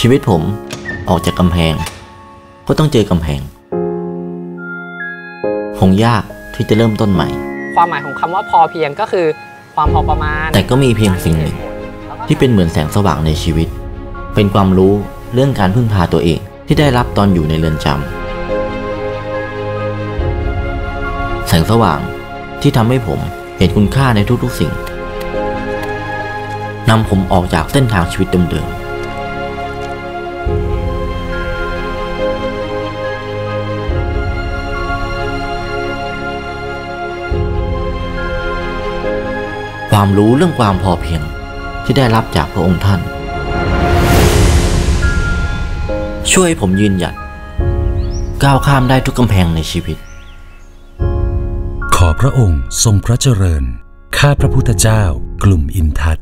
ชีวิตผมออกจากกำแพง ก็ต้องเจอกำแพง คงยากที่จะเริ่มต้นใหม่ ความหมายของคำว่าพอเพียงก็คือ ความพอประมาณ แต่ก็มีเพียงสิ่งหนึ่ง ที่เป็นเหมือนแสงสว่างในชีวิต เป็นความรู้เรื่องการพึ่งพาตัวเองที่ได้รับตอนอยู่ในเรือนจำแสงสว่างที่ทำให้ผมเห็นคุณค่าในทุกๆสิ่ง นำผมออกจากเส้นทางชีวิตเดิมๆความรู้เรื่องความพอเพียงที่ได้รับจากพระองค์ท่าน ช่วยให้ผมยืนหยัด ก้าวข้ามได้ทุกกำแพงในชีวิต ขอพระองค์ทรงพระเจริญ ข้าพระพุทธเจ้ากลุ่มอินทัศ